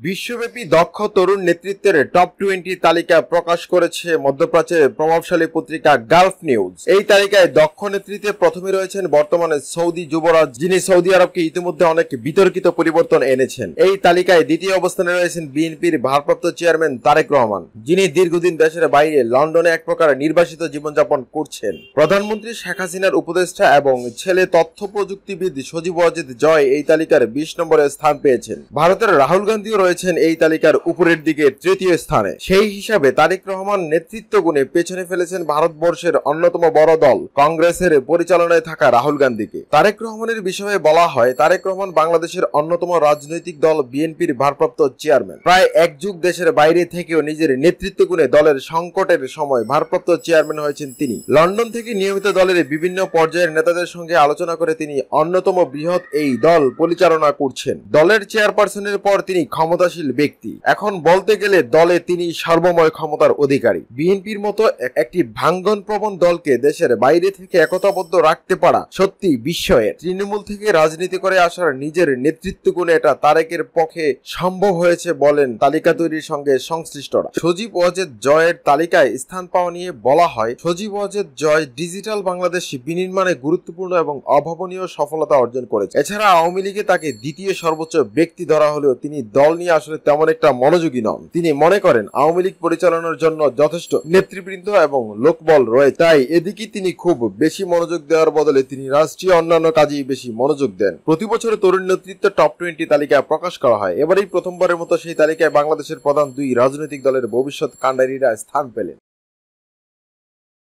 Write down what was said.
বিশ্বব্যাপী দক্ষ তরুণ নেতৃত্বের টপ টোয়েন্টি তালিকা প্রকাশ করেছে মধ্যপ্রাচ্যের প্রভাবশালী পত্রিকা গালফ নিউজ এই তালিকায় দক্ষ নেতৃত্বে প্রথমে রয়েছেন বর্তমানে সৌদি যুবরাজ, যিনি সৌদি আরবকে ইতিমধ্যে অনেক বিতর্কিত পরিবর্তন এনেছেন। এই তালিকায় দ্বিতীয় অবস্থানে রয়েছেন বিএনপির ভারপ্রাপ্ত চেয়ারম্যান তারেক রহমান, যিনি দীর্ঘদিন দেশের বাইরে লন্ডনে এক প্রকার নির্বাসিত জীবনযাপন করছেন। প্রধানমন্ত্রী শেখ হাসিনার উপদেষ্টা এবং ছেলে তথ্য প্রযুক্তিবিদ সজীব ওয়াজেদ জয় এই তালিকার বিশ নম্বরে স্থান পেয়েছেন। ভারতের রাহুল গান্ধীও রয়েছেন এই তালিকার উপরের দিকে তৃতীয় স্থানে। সেই হিসাবে তারেক রহমান নেতৃত্ব গুণে পেছনে ফেলেছেন ভারতবর্ষের অন্যতম বড় দল, কংগ্রেসের পরিচালনায় থাকা রাহুল গান্ধীকে। তারেক রহমানের বিষয়ে বলা হয়, তারেক রহমান বাংলাদেশের অন্যতম রাজনৈতিক দল বিএনপির ভারপ্রাপ্ত চেয়ারম্যান। প্রায় এক যুগ দেশের বাইরে থেকেও নিজের নেতৃত্ব গুণে দলের সংকটের সময় ভারপ্রাপ্ত চেয়ারম্যান হয়েছেন তিনি। লন্ডন থেকে নিয়মিত দলের বিভিন্ন পর্যায়ের নেতাদের সঙ্গে আলোচনা করে তিনি অন্যতম বৃহৎ এই দল পরিচালনা করছেন। দলের চেয়ারপারসনের পর তিনি ক্ষমতাশীল ব্যক্তি। এখন বলতে গেলে দলে তিনি সর্বময় ক্ষমতার অধিকারী। বিএনপির মতো একটি ভাঙ্গন প্রবণ দলকে দেশের বাইরে থেকে একতাবদ্ধ রাখতে পারা সত্যি বিস্ময়ের। তৃণমূল থেকে রাজনীতি করে আসার নিজের নেতৃত্ব গুণে এটা তারেকের পক্ষে সম্ভব হয়েছে বলেন তালিকা তৈরির সঙ্গে সংশ্লিষ্টরা। সজীব ওয়াজেদ জয়ের তালিকায় স্থান পাওয়া নিয়ে বলা হয়, সজীব ওয়াজেদ জয় ডিজিটাল বাংলাদেশ বিনির্মাণে গুরুত্বপূর্ণ এবং অভাবনীয় সফলতা অর্জন করেছে। এছাড়া আওয়ামী লীগে তাকে দ্বিতীয় সর্বোচ্চ ব্যক্তি ধরা হলেও তিনি দল নিয়ে আসলে তেমন একটা মনোযোগী নন। তিনি মনে করেন, আওয়ামী লীগ পরিচালনার জন্য যথেষ্ট নেতৃবৃন্দ এবং লোকবল রয়েছে তাই এদিকে তিনি খুব বেশি মনোযোগ দেওয়ার বদলে তিনি রাষ্ট্রীয় অন্যান্য কাজেই বেশি মনোযোগ দেন। প্রতি বছর তরুণ নেতৃত্ব টপ টোয়েন্টি তালিকা প্রকাশ করা হয়। এবারেই প্রথমবারের মতো সেই তালিকায় বাংলাদেশের প্রধান দুই রাজনৈতিক দলের ভবিষ্যৎ কাণ্ডারীরা স্থান পেলেন।